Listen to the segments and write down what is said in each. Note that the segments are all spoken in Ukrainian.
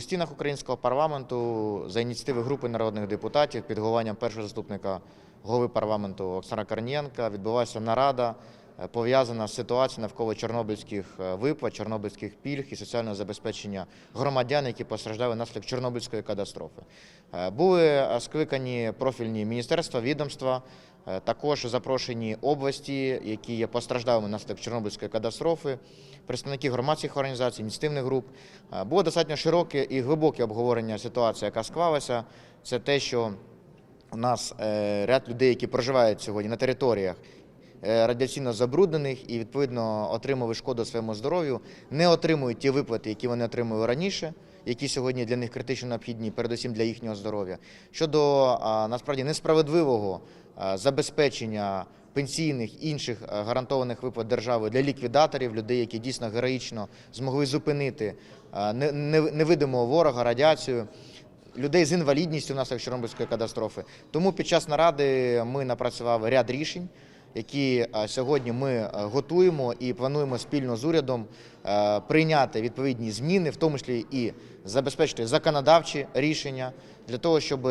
У стінах українського парламенту за ініціативи групи народних депутатів під головуванням першого заступника голови парламенту Оксана Корнієнка відбулася нарада пов'язана з ситуацією навколо чорнобильських е, виплат, чорнобильських пільг і соціального забезпечення громадян, які постраждали внаслідок Чорнобильської катастрофи. Е, Були е, скликані профільні міністерства, відомства, е, також запрошені області, які є постраждалими внаслідок Чорнобильської катастрофи, представники громадських організацій, ініціативних груп. Е, Було достатньо широке і глибоке обговорення ситуації, яка склалася. Це те, що у нас е, ряд людей, які проживають сьогодні на територіях е, радіаційно забруднених і відповідно отримали шкоду своєму здоров'ю, не отримують ті виплати, які вони отримували раніше, які сьогодні для них критично необхідні, передусім для їхнього здоров'я. Щодо насправді несправедливого забезпечення пенсійних інших гарантованих виплат держави для ліквідаторів, людей, які дійсно героїчно змогли зупинити невидимого ворога, радіацію людей з інвалідністю внаслідок Чорнобильської катастрофи. Тому під час наради ми напрацювали ряд рішень, які е, сьогодні ми е, готуємо і плануємо спільно з урядом е, прийняти відповідні зміни, в тому числі і забезпечити законодавчі рішення для того, щоб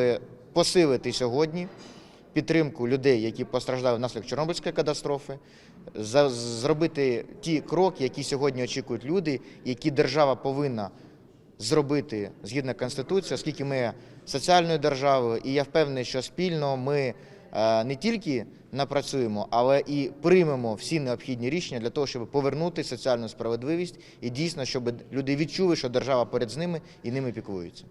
посилити сьогодні підтримку людей, які постраждали внаслідок Чорнобильської катастрофи, зробити ті кроки, які сьогодні очікують люди, які держава повинна зробити згідно конституції, оскільки ми соціальною державою, і я впевнений, що спільно ми не тільки напрацюємо, але і приймемо всі необхідні рішення для того, щоб повернути соціальну справедливість і дійсно, щоб люди відчули, що держава поряд з ними і ними піклується.